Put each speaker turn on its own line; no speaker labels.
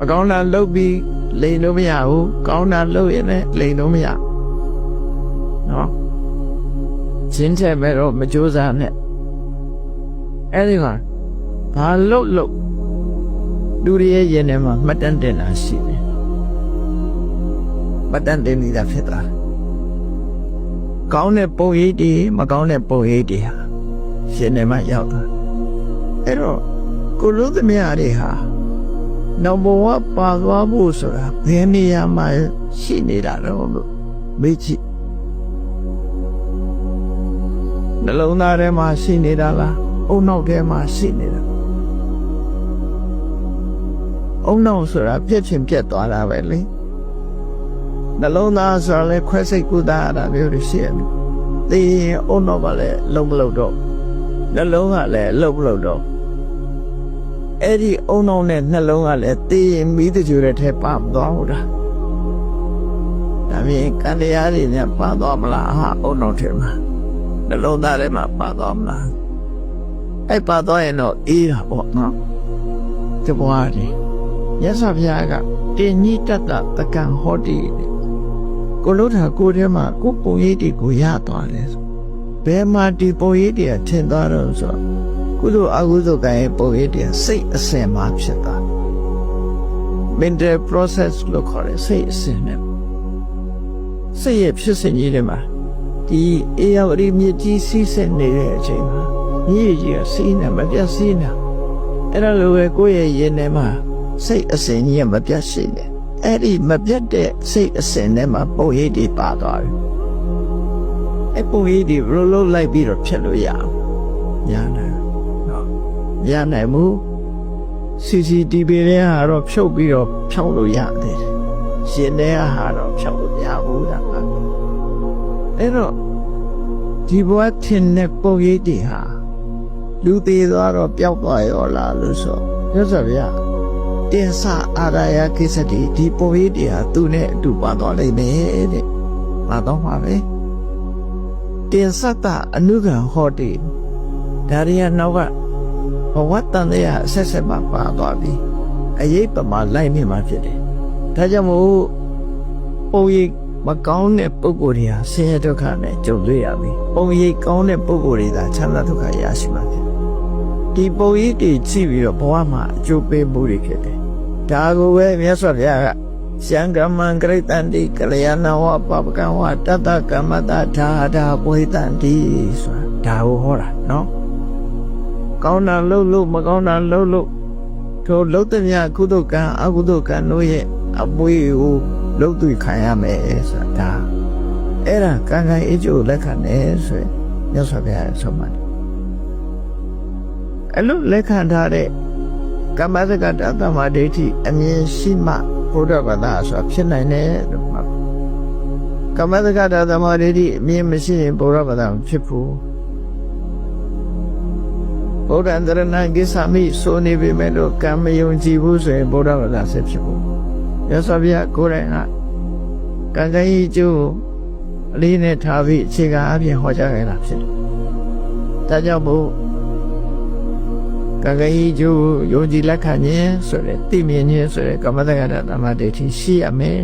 မကောင်းတာလုပ်ပြီးလိန်လို့မရဘူးကောင်းတာလုပ်ရင်လည်းလိန်လို့မရနော်ချင်းတဲ့မဲ့တော့မကြိုးစားနဲ့အဲ့ဒီမှာဘာလုပ်လို့လူတွေရဲ့ရင်ထဲမှာမှတ်တမ်းတင်တာရှိတယ်မှတ်တမ်းတင်နေတာဖြစ်တာကောင်းတဲ့ပုံရိပ်တွေမကောင်းတဲ့ပုံရိပ်တွေဟာရှင်ထဲမှာရောက်တာအဲ့တော့ကိုလူသမ ्या တွေဟာ နောက်ဘဝပါသွားဖို့ဆိုတာဘယ်နေရာမှာရှိနေတာတော့လို့မေးကြည့်နှလုံးသားထဲမှာရှိနေတာလားအုံနောက်ထဲမှာရှိနေတာအုံနောက်ဆိုတာပြည့်ချင်ပြတ်သွားတာပဲလေနှလုံးသားဆိုတာလည်းခွဲစိတ်ကုသရတာမျိုးတွေရှိရတယ်သိရင်အုံနောက်ကလည်းလုံးမလုံးတော့နှလုံးကလည်းလုံးမလုံးတော့ အဲ့ဒီအုံနောက်နဲ့နှလုံးကလည်းသိရင်မိတကြွတဲ့ထဲပါမသွားဘူးလားဒါပြင်ကံတရားတွေနဲ့ပါသွားမလားဟာအုံနောက်ထဲမှာနှလုံးသားထဲမှာပါသွားမလားအဲ့ပါသွားရင်တော့အေးတာပေါ့နော်တဘွားကြီးရသဗျာကတင်ညိတတတကံဟောတိတဲ့ကိုလို့တာကိုထဲမှာကိုပုံရိပ်တွေကိုရသွားတယ်ဆိုဘယ်မှာဒီပုံရိပ်တွေကထင်သွားတော့ဆိုတော့ ကုသိုလ်အကုသိုလ်ကံရဲ့ပုံရိပ်တွေစိတ်အစဉ်မှာဖြစ်သွား mental process လို့ခေါ်တယ်စိတ်အစဉ်နဲ့စိတ်ရဲ့ဖြစ်စဉ်ကြီးတွေမှာဒီအေယောအရိမြစ်ကြီးစီးဆက်နေတဲ့အချိန်မှာမြည်ကြီးကစီးနေမပြတ်စီးနေအဲ့ဒါလိုပဲကိုယ့်ရဲ့ရင်ထဲမှာစိတ်အစဉ်ကြီးကမပြတ်ရှိနေအဲ့ဒီမပြတ်တဲ့စိတ်အစဉ်ထဲမှာပုံရိပ်တွေပါသွားတယ်အဲ့ပုံရိပ်တွေဘယ်လိုလုပ်လိုက်ပြီးတော့ဖြစ်လို့ရအောင်ညာနိုင် နော်မရနိုင်ဘူး CCTV တွေကတော့ဖြုတ်ပြီးတော့ဖြောင်းလို့ရတယ်ရှင်တွေကဟာတော့ဖြောင်းလို့မရဘူးဒါကအဲ့တော့ဒီဘဝထင်တဲ့ပုံရိပ်တွေဟာလူသေးသွားတော့ပျောက်သွားရောလားလို့ဆိုရသဗျာတင်ဆအာရယကိစ္စတိဒီပုံရိပ်တွေဟာသူနဲ့အတူပါသွားလိမ့်မယ်တဲ့ပါတော့မှာပဲတင်ဆတအနုကံဟောတိ ဒါရီကနောက်ကဘဝတန်တဲ့အဆက်ဆက်မှပါသွားပြီအရေးပမာလိုက်နေမှဖြစ်တယ်ဒါကြောင့်မို့ပုံရိပ်မကောင်းတဲ့ပုံကိုယ်တွေဟာဆင်းရဲဒုက္ခနဲ့ကြုံတွေ့ရပြီပုံရိပ်ကောင်းတဲ့ပုံကိုယ်တွေသာချမ်းသာဒုက္ခရရှိမှာဖြစ်ဒီပုံရိပ်တွေကြည့်ပြီးတော့ဘဝမှာအကျိုးပေးမှုတွေဖြစ်တယ်ဒါကိုပဲမြတ်စွာဘုရားကရှံကမ္မံကရိတန္တိကလျာဏဝပပကံဝတတ္တကမ္မတဓာဒါပွေတန္တိဆိုတာဒါကိုဟောတာနော် ကောင်းတာလှုပ်လို့မကောင်းတာလှုပ်လို့ထိုလှုပ်တဲ့မြကုသိုလ်ကံအကုသိုလ်ကံတို့ရဲ့အပွေကိုလှုပ်သွေခံရမယ်ဆိုတာဒါအဲ့ဒါကံကံအကျိုးလက်ခံတယ်ဆိုရင်မြတ်စွာဘုရားဆုံးမတယ်အဲ့လိုလက်ခံထားတဲ့ကမ္မစကတသမာဒိဋ္ဌိအမြင်ရှိမှဘုရားဘာသာဆိုတာဖြစ်နိုင်တယ်လို့မှတ်ကမ္မစကတသမာဒိဋ္ဌိအမြင်မရှိရင်ဘုရားဘာသာမဖြစ်ဘူး ဗုဒ္ဓံတရဏံကိသမိဆိုနေပေမဲ့လို့ကံမယုံကြည်ဘူးဆိုရင်ဘုရားဘာသာဆက်ဖြစ်ဘူးရသော်ဗျာကိုယ်တိုင်ကကံကံကြီးကျိုးအလေးနဲ့ထားပြီးအခြေခံအပြင်ဟောကြားခဲ့တာဖြစ်တယ်ဒါကြောင့်မို့ကံကံကြီးကျိုးယုံကြည်လက်ခံခြင်းဆိုတဲ့သိမြင်ခြင်းဆိုတဲ့ကမ္မတက္ကတာတမ္မဒိဋ္ဌိရှိရမယ်